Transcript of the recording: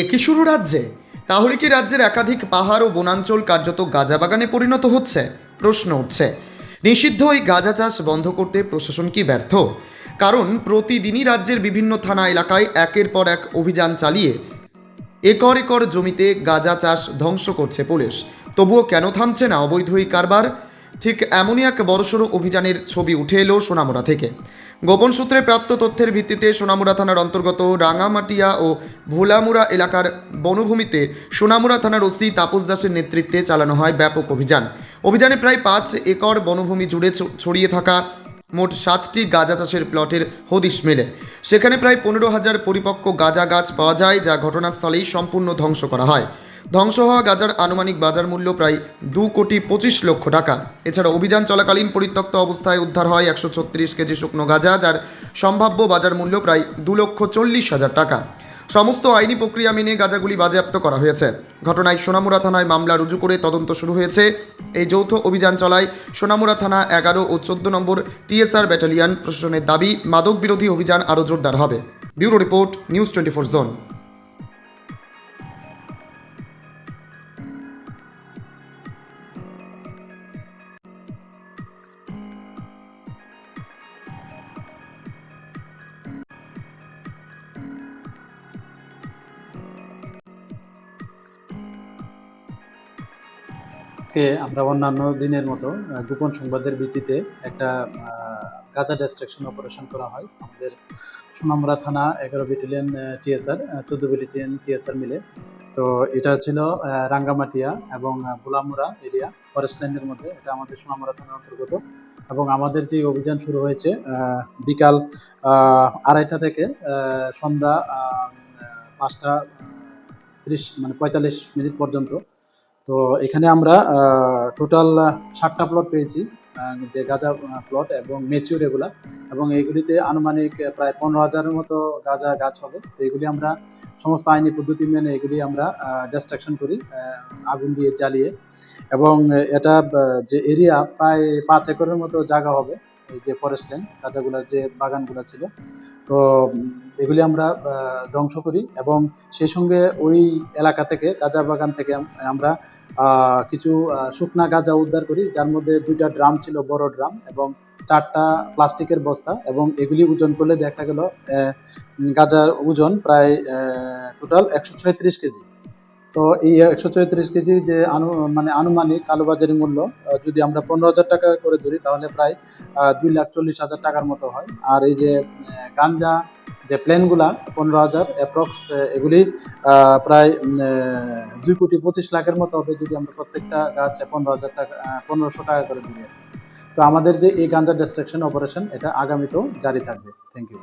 একে শুরু রাজ্যে। তাহলে কি রাজ্যের একাধিক পাহাড় ও বনাঞ্চল কার্যত গাঁজা বাগানে পরিণত হচ্ছে? প্রশ্ন উঠছে। নিষিদ্ধ এই গাঁজা চাষ বন্ধ করতে প্রশাসন কি ব্যর্থ? কারণ প্রতিদিনই রাজ্যের বিভিন্ন থানা এলাকায় একের পর এক অভিযান চালিয়ে একর একর জমিতে গাঁজা চাষ ধ্বংস করছে পুলিশ। তবুও কেন থামছে না অবৈধ এই কারবার? ঠিক এমনই এক বড়সড় অভিযানের ছবি উঠে এলো সোনামুড়া থেকে। গোপন সূত্রে প্রাপ্ত তথ্যের ভিত্তিতে সোনামুড়া থানার অন্তর্গত রাঙামাটিয়া ও ভোলামুড়া এলাকার বনভূমিতে সোনামুড়া থানার ওসি তাপস দাসের নেতৃত্বে চালানো হয় ব্যাপক অভিযান। অভিযানে প্রায় পাঁচ একর বনভূমি জুড়ে ছড়িয়ে থাকা মোট সাতটি গাঁজা চাষের প্লটের হদিশ মেলে। সেখানে প্রায় পনেরো হাজার পরিপক্ক গাঁজা গাছ পাওয়া যায়, যা ঘটনাস্থলেই সম্পূর্ণ ধ্বংস করা হয়। ধ্বংস হওয়া গাজার আনুমানিক বাজার মূল্য প্রায় দু কোটি পঁচিশ লক্ষ টাকা। এছাড়া অভিযান চলাকালীন পরিত্যক্ত অবস্থায় উদ্ধার হয় একশো ছত্রিশ কেজি শুকনো গাঁজা, যার সম্ভাব্য বাজার মূল্য প্রায় দু লক্ষ চল্লিশ হাজার টাকা। সমস্ত আইনি প্রক্রিয়া মেনে গাঁজাগুলি বাজেয়াপ্ত করা হয়েছে। ঘটনায় সোনামুরা থানায় মামলা রুজু করে তদন্ত শুরু হয়েছে। এই যৌথ অভিযান চলায় সোনামুরা থানা এগারো ও চোদ্দ নম্বর টিএসআর ব্যাটালিয়ান প্রশাসনের দাবি, মাদক বিরোধী অভিযান আরও জোরদার হবে। Bureau report, news twenty four zone. আজকে আমরা অন্যান্য দিনের মতো গোপন সংবাদের ভিত্তিতে একটা গাজা ডিস্ট্রাকশন অপারেশন করা হয়। আমাদের সোনামুড়া থানা এগারো ব্যাটালিয়ন টিএসআর চোদ্দ ব্যাটালিয়ন টিএসআর মিলে। তো এটা ছিল রাঙ্গামাটিয়া এবং বুলামুড়া এরিয়া ফরেস্ট লাইনের মধ্যে। এটা আমাদের সোনামুড়া থানার অন্তর্গত। এবং আমাদের যে অভিযান শুরু হয়েছে বিকাল আড়াইটা থেকে সন্ধ্যা পাঁচটা ত্রিশ মানে পঁয়তাল্লিশ মিনিট পর্যন্ত। তো এখানে আমরা টোটাল ষাটটা প্লট পেয়েছি যে গাঁজা প্লট এবং মেচিউর এগুলা। এবং এইগুলিতে আনুমানিক প্রায় পনেরো হাজারের মতো গাঁজা গাছ হবে। তো এগুলি আমরা সমস্ত আইনি পদ্ধতি মেনে এগুলি আমরা ডিস্ট্রাকশন করি আগুন দিয়ে জ্বালিয়ে। এবং এটা যে এরিয়া প্রায় পাঁচ একরের মতো জায়গা হবে। যে ফরেস্ট ল্যান্ড গাঁজাগুলোর যে বাগানগুলো ছিল, তো এগুলি আমরা ধ্বংস করি এবং সেই সঙ্গে ওই এলাকা থেকে, গাঁজা বাগান থেকে আমরা কিছু শুকনা গাঁজা উদ্ধার করি, যার মধ্যে দুইটা ড্রাম ছিল, বড় ড্রাম এবং চারটা প্লাস্টিকের বস্তা এবং এগুলি ওজন করলে দেখা গেল গাঁজার ওজন প্রায় টোটাল একশো ছয়ত্রিশ কেজি। তো এই একশো চৌত্রিশ কেজি যে আনু মানে আনুমানিক কালোবাজারি মূল্য যদি আমরা পনেরো হাজার টাকা করে ধরি, তাহলে প্রায় দুই লাখ চল্লিশ হাজার টাকার মতো হয়। আর এই যে গাঞ্জা যে প্লেনগুলা, পনেরো হাজার অ্যাপ্রক্স এগুলি প্রায় দুই কোটি পঁচিশ লাখের মতো হবে যদি আমরা প্রত্যেকটা গাছে পনেরো হাজার টাকা পনেরোশো টাকা করে দিই। তো আমাদের যে এই গাঞ্জা ডিস্ট্রাকশন অপারেশন এটা আগামীতেও জারি থাকবে। Thank you